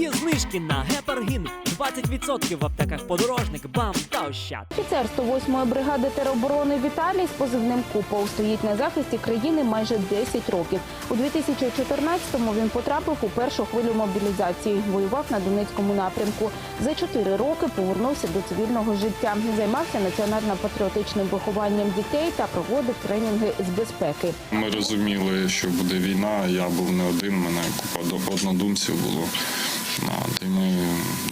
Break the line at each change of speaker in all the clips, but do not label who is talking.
Є знижки на гепаргін 20% в аптеках подорожник, бам та ощад.
Офіцер 108-ї бригади тероборони Віталій з позивним Купол стоїть на захисті країни майже 10 років. У 2014-му він потрапив у першу хвилю мобілізації. Воював на Донецькому напрямку. За 4 роки повернувся до цивільного життя. Займався національно-патріотичним вихованням дітей та проводив тренінги з безпеки.
Ми розуміли, що буде війна. Я був не один, мене купа до- однодумців було. А, І ми,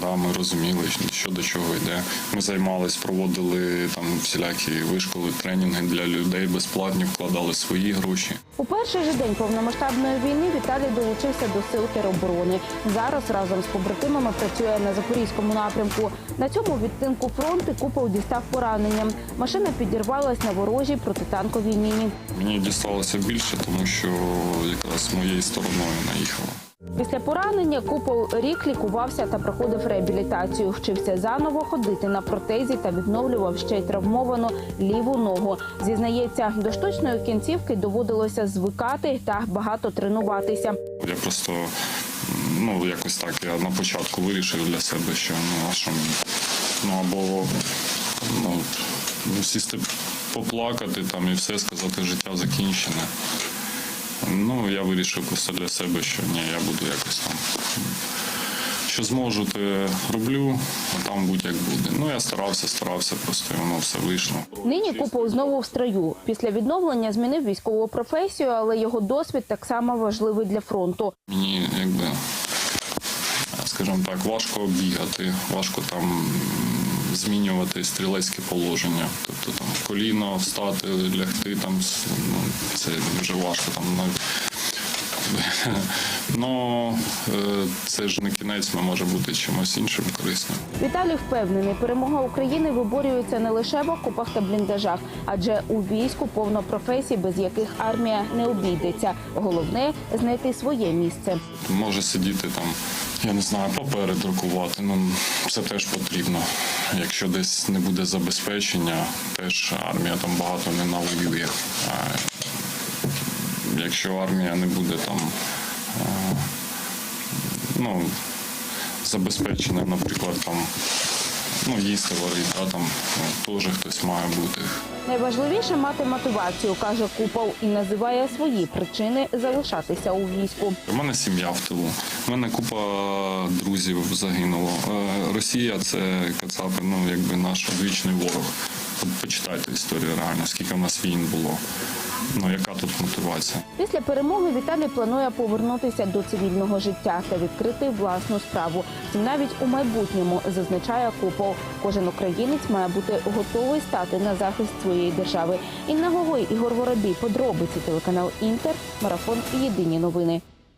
да, ми розуміли, що до чого йде. Ми займались, проводили там всілякі вишколи, тренінги для людей безплатні, вкладали свої гроші.
У перший же день повномасштабної війни Віталій долучився до сил тероборони. Зараз разом з побратимами працює на запорізькому напрямку. На цьому відтинку фронту Купол дістав пораненням. Машина підірвалась на ворожій протитанковій міні.
Мені дісталося більше, тому що якраз моєю стороною наїхало.
Після поранення Купол рік лікувався та проходив реабілітацію. Вчився заново ходити на протезі та відновлював ще й травмовану ліву ногу. Зізнається, до штучної кінцівки доводилося звикати та багато тренуватися.
Я просто ну якось так я на початку вирішив для себе, що ну а що мені? Ну або ну, ну сісти поплакати там і все сказати, життя закінчене. Ну я вирішив просто для себе, що ні, я буду якось там. Що зможу, то роблю, а там будь як буде. Ну я старався, старався, просто і воно все вийшло.
Нині Купол знову в строю. Після відновлення змінив військову професію, але його досвід так само важливий для фронту.
Мені якби, скажімо так, важко бігати, важко там змінювати стрілецьке положення. Тобто там коліно встати, лягти, там ну, це дуже важко. Там навіть. Ну е, це ж не кінець, ми може бути чимось іншим корисним.
Віталій впевнений, перемога України виборюється не лише в окопах та бліндажах, адже у війську повно професій, без яких армія не обійдеться. Головне знайти своє місце.
Може сидіти там, я не знаю, папери друкувати. Ну це теж потрібно. Якщо десь не буде забезпечення, теж армія там багато не навоює. Якщо армія не буде там е, ну, забезпечена, наприклад, там ну, їсти варити, да, там ну, теж хтось має бути.
Найважливіше мати мотивацію, каже Купол, і називає свої причини залишатися у війську.
У мене сім'я в тилу. У мене купа друзів загинуло. Е, Росія це кацапи, ну якби наш одвічний ворог. Почитайте історію реально, скільки в нас війн було. Ну яка тут мотивація?
Після перемоги Віталій планує повернутися до цивільного життя та відкрити власну справу. Втім, навіть у майбутньому зазначає Купол. Кожен українець має бути готовий стати на захист своєї держави. Інна Гогой, Ігор Воробій, подробиці телеканал Інтер, марафон Єдині новини.